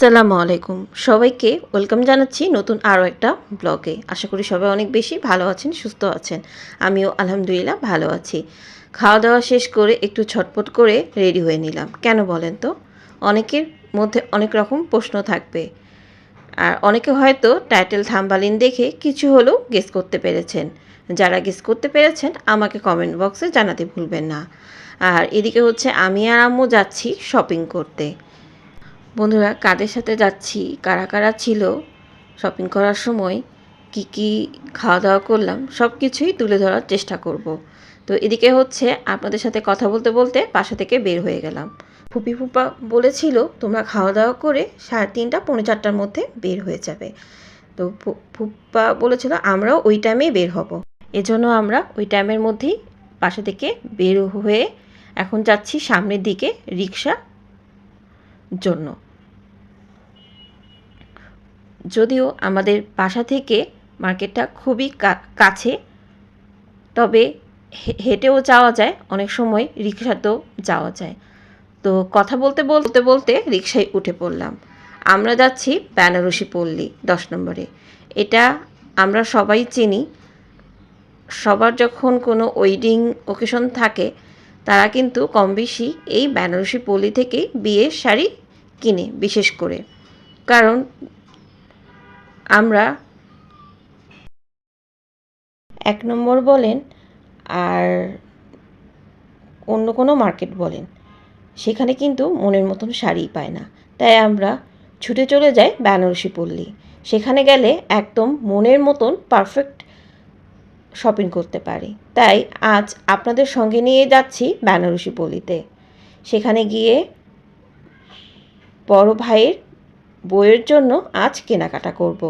আসসালামু আলাইকুম। সবাইকে ওয়েলকাম জানাচ্ছি নতুন আরও একটা ব্লগে। আশা করি সবাই অনেক বেশি ভালো আছেন, সুস্থ আছেন। আমিও আলহামদুলিল্লাহ ভালো আছি। খাওয়া দাওয়া শেষ করে একটু ছটপট করে রেডি হয়ে নিলাম। কেন বলেন তো? অনেকের মধ্যে অনেক রকম প্রশ্ন থাকবে। আর অনেকে হয়তো টাইটেল থাম্বালিন দেখে কিছু হলেও গেস করতে পেরেছেন। যারা গেস করতে পেরেছেন, আমাকে কমেন্ট বক্সে জানাতে ভুলবেন না। আর এদিকে হচ্ছে আমি আর আম্মু যাচ্ছি শপিং করতে। বন্ধুরা, কাদের সাথে যাচ্ছি, কারা কারা ছিল শপিং করার সময় কি কি খাওয়া দাওয়া করলাম সব কিছুই তুলে ধরার চেষ্টা করব। তো এদিকে হচ্ছে আপনাদের সাথে কথা বলতে বলতে বাসা থেকে বের হয়ে গেলাম। ফুপি ফুপা বলেছিল, তোমরা খাওয়া দাওয়া করে সাড়ে তিনটা, পৌনে চারটার মধ্যে বের হয়ে যাবে। তো ফু- ফুপ্পা বলেছিল, আমরাও ওই টাইমেই বের হব। এজন্য আমরা ওই টাইমের মধ্যেই বাসা থেকে বের হয়ে এখন যাচ্ছি সামনের দিকে রিক্সা জন্য। যদিও আমাদের বাসা থেকে মার্কেটটা খুবই কাছে, তবে হেঁটেও যাওয়া যায়, অনেক সময় রিক্সাতেও যাওয়া যায়। তো কথা বলতে বলতে বলতে রিক্সায় উঠে পড়লাম। আমরা যাচ্ছি বেনারসি পল্লী দশ নম্বরে। এটা আমরা সবাই চিনি। সবার যখন কোনো ওয়েডিং ওকেশন থাকে তারা কিন্তু কম বেশি এই বেনারসি পল্লী থেকেই বিয়ের শাড়ি কিনে, বিশেষ করে। কারণ আমরা এক নম্বর বলেন আর অন্য কোনো মার্কেট বলেন, সেখানে কিন্তু মনের মতন শাড়ি পায় না। তাই আমরা ছুটে চলে যাই বেনারসি পল্লী। সেখানে গেলে একদম মনের মতন পারফেক্ট শপিং করতে পারি। তাই আজ আপনাদের সঙ্গে নিয়ে যাচ্ছি বেনারসি পল্লীতে সেখানে গিয়ে বড় ভাইয়ের বইয়ের জন্য আজ কেনাকাটা করব।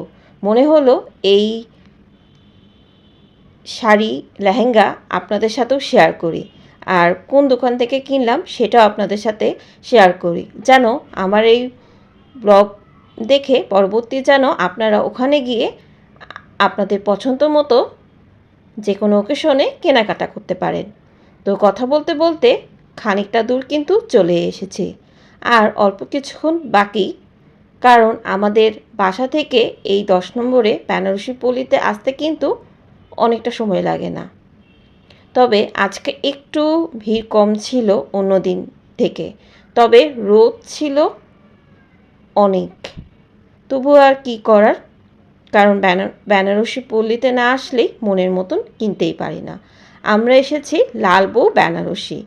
মনে হলো এই শাড়ি, লেহেঙ্গা আপনাদের সাথেও শেয়ার করি। আর কোন দোকান থেকে কিনলাম সেটাও আপনাদের সাথে শেয়ার করি। যেন আমার এই ব্লগ দেখে পরবর্তী যেন আপনারা ওখানে গিয়ে আপনাদের পছন্দ মতো যে কোনো ওকেশনে কেনাকাটা করতে পারেন। তো কথা বলতে বলতে খানিকটা দূর কিন্তু চলে এসেছি। আর অল্প কিছুক্ষণ বাকি, কারণ আমাদের বাসা থেকে এই দশ নম্বরে বেনারসি পল্লীতে আসতে কিন্তু অনেকটা সময় লাগে না। তবে আজকে একটু ভিড় কম ছিল অন্য দিন থেকে, তবে রোদ ছিল অনেক। তবু আর কি করার? কারণ বেনা- বেনারসি পল্লীতে না আসলেই মনের মতন কিনতেই পারি না। আমরা এসেছি লালবউ বেনারসি।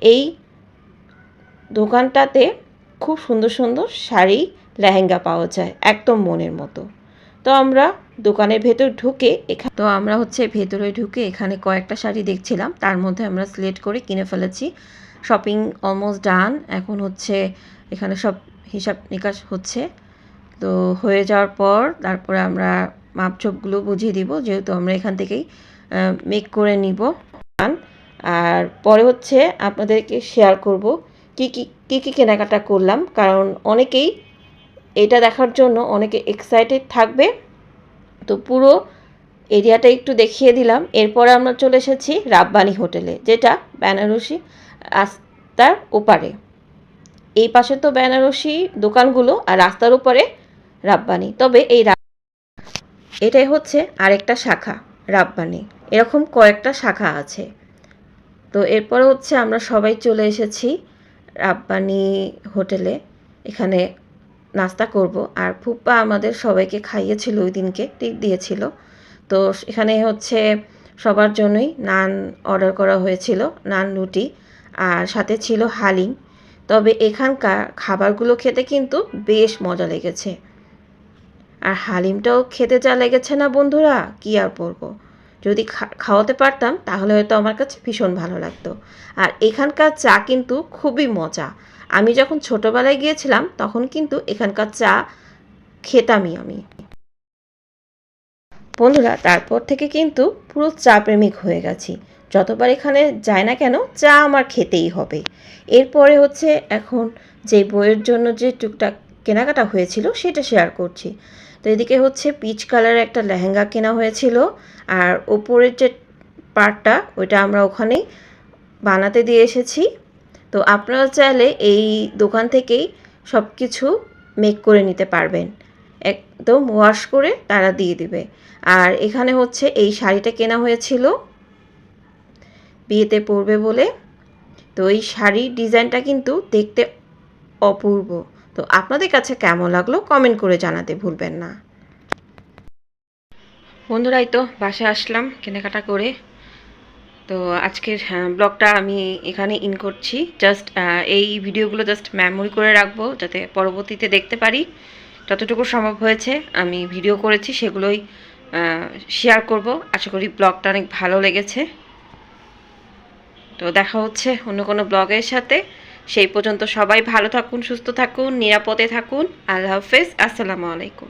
এই দোকানটাতে খুব সুন্দর সুন্দর শাড়ি, লেহেঙ্গা পাওয়া যায়, একদম মনের মতো। তো আমরা দোকানের ভেতর ঢুকে এখানে তো আমরা হচ্ছে ভেতরে ঢুকে এখানে কয়েকটা শাড়ি দেখছিলাম। তার মধ্যে আমরা সিলেক্ট করে কিনে ফেলেছি। Shopping almost done. এখন হচ্ছে এখানে সব হিসাব নিকাশ হচ্ছে। তো হয়ে যাওয়ার পর তারপরে আমরা মাপঝোপগুলো বুঝিয়ে দিব, যেহেতু আমরা এখান থেকেই মেক করে নিব। আর পরে হচ্ছে আপনাদেরকে শেয়ার করব কি কি, কী কী কেনাকাটা করলাম, কারণ অনেকেই এটা দেখার জন্য অনেকে এক্সাইটেড থাকবে। তো পুরো এরিয়াটা একটু দেখিয়ে দিলাম। এরপরে আমরা চলে এসেছি রাব্বানি হোটেলে, যেটা বেনারসি রাস্তার ওপারে। এই পাশে তো বেনারসি দোকানগুলো, আর রাস্তার উপরে রাব্বানি। তবে এই এটাই হচ্ছে আরেকটা শাখা, রাব্বানি। এরকম কয়েকটা শাখা আছে। তো এরপরে হচ্ছে আমরা সবাই চলে এসেছি রাব্বানি হোটেলে। এখানে নাস্তা করব। আর ফুপ্পা আমাদের সবাইকে খাইয়েছিল ওই দিনকে টিপ দিয়েছিল। তো এখানে হচ্ছে সবার জন্যই নান অর্ডার করা হয়েছিল, নান রুটি। আর সাথে ছিল হালিম। তবে এখানকার খাবারগুলো খেতে কিন্তু বেশ মজা লেগেছে। আর হালিমটাও খেতে যা লেগেছে না বন্ধুরা, কি আর বলব? যদি খাওয়াতে পারতাম, তাহলে হয়তো আমার কাছে ভীষণ ভালো লাগতো। আর এখানকার চা কিন্তু খুবই মজা। আমি যখন ছোটোবেলায় গিয়েছিলাম, তখন কিন্তু এখানকার চা খেতামই আমি। বন্ধুরা, তারপর থেকে কিন্তু পুরো চা প্রেমিক হয়ে গেছি। যতবার এখানে যায় না কেন, চা আমার খেতেই হবে। এরপরে হচ্ছে এখন যে বইয়ের জন্য যে টুকটাক কেনাকাটা হয়েছিল, সেটা শেয়ার করছি। তো এদিকে হচ্ছে পিচ কালারের একটা লেহেঙ্গা কেনা হয়েছিল। আর ওপরের যে পার্টটা ওইটা আমরা ওখানেই বানাতে দিয়ে এসেছি। তো আপনারা চাইলে এই দোকান থেকেই সব কিছু মেক করে নিতে পারবেন। একদম ওয়াশ করে তারা দিয়ে দিবে। আর এখানে হচ্ছে এই শাড়িটা কেনা হয়েছিল। বিয়েতে পরবে বলে। তো এই শাড়ির ডিজাইনটা কিন্তু দেখতে অপূর্ব। তো আপনাদের কাছে কেমন লাগল কমেন্ট করে জানাতে ভুলবেন না। বন্ধুরাই তো বাসায় আসলাম কেনাকাটা করে। তো আজকের ব্লগটা আমি এখানে ইন করছি। জাস্ট এই ভিডিওগুলো জাস্ট মেমোরি করে রাখব যাতে পরবর্তীতে দেখতে পারি যতটুকু সম্ভব হয়েছে। আমি ভিডিও করেছি, সেগুলোই শেয়ার করব। আশা করি ব্লগটা অনেক ভালো লেগেছে। তো দেখা হচ্ছে অন্য কোনো ব্লগের সাথে। সেই পর্যন্ত সবাই ভালো থাকুন সুস্থ থাকুন নিরাপদে থাকুন। আল্লাহ হাফেজ। আসসালামু আলাইকুম।